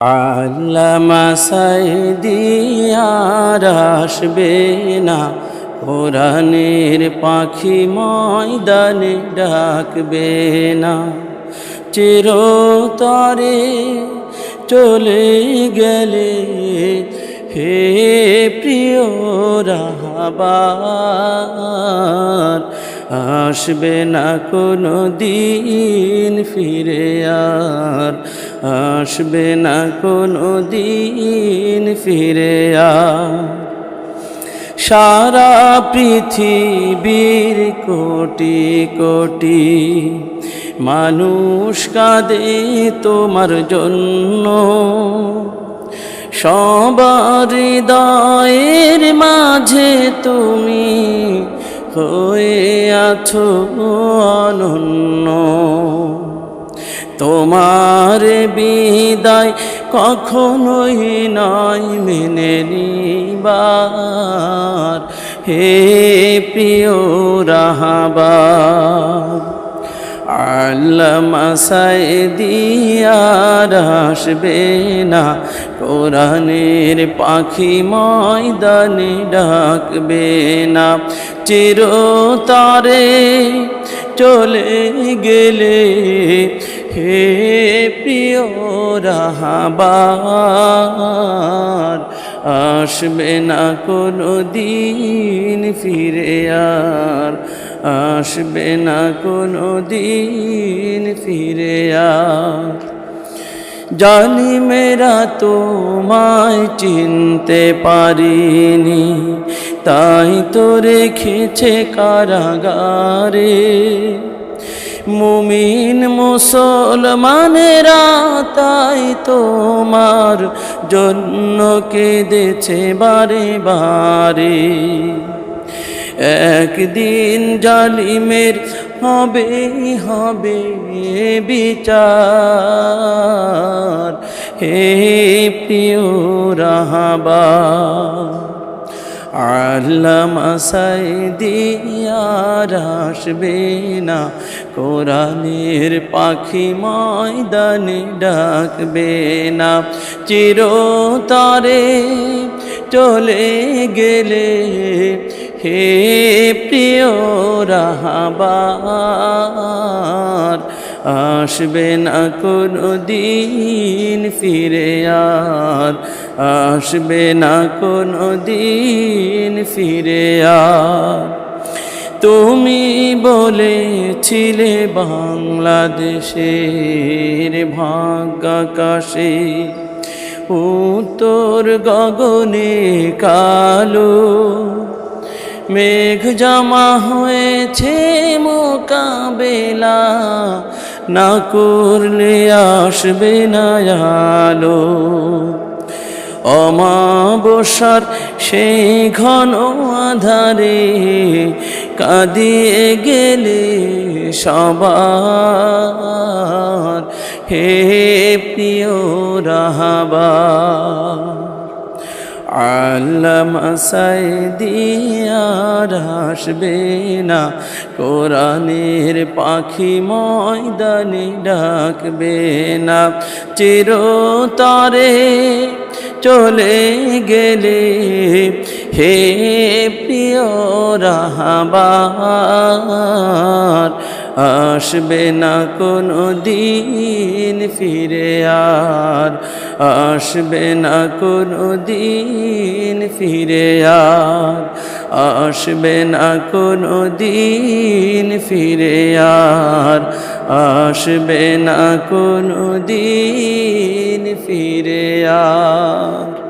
আল্লামা সাইদিয়ার আসবে না। কোরআনের পাখি ময়দানে ডাকবে না। চিরতরে চলে গেলে হে প্রিয় রাহাবার আসবে না কোনো দিন ফিরে আর। আসবে না কোনো দিন ফিরে আর। সারা পৃথিবীর কোটি কোটি মানুষ কাঁদে তোমার জন্য। সবার হৃদয়ের মাঝে তুমি হয়ে আছো অনন্য। তোমার বিদায় কখনোই নাই মেনে নিবার। হে প্রিয় রাহাবার আল্লামা সাইদিয়ার আসবে না। কোরআনের পাখি ময়দানে ডাকবে না। চিরতরে চলে গেলে হে প্রিয় রাহাবার, আসবে না কোনো দিন ফিরে আর। আসবে না কোনো দিন ফিরে আর। জানি মেরা তোমায় চিনতে পারিনি, তাই তো রেখেছে কারাগারে। মুমিন মুসলমানেরা তাই তোমার জন্য কেঁদেছে বারে বারে। একদিন জালিমের হবে হবে বিচার। হে প্রিয় রাহাবা, আল্লামা আসবে না। কোরআনের পাখি ময়দানে ডাকবে না। চিরতরে চলে গেলে হে প্রিয় রাহাবার, আসবে না কোনো দিন ফিরে আর, আসবে না কোনো দিন ফিরে আর। তুমি বলেছিলে বাংলাদেশের ভাগ্যাকাশে উত্তর গগনে কালো। মেঘ জমা হয়েছে মোকাবেলা, না করলে আসবে না আলো। অমাবসার সেই ঘন আধারে কাঁদিয়ে গেলে সবার। হে প্রিয় রাহাবা আল্লামা সাইদিয়ার আসবে না। কোরআনের পাখি ময়দানে ডাকবে না। চিরতরে চলে গেলে হে প্রিয় রাহাবার আসবে না কোনো দিন ফিরে আর। আসবে না কোনো দিন ফিরে আর। আসবে না কোনো দিন ফিরে আর। আসবে না কোনো দিন ফিরে আর।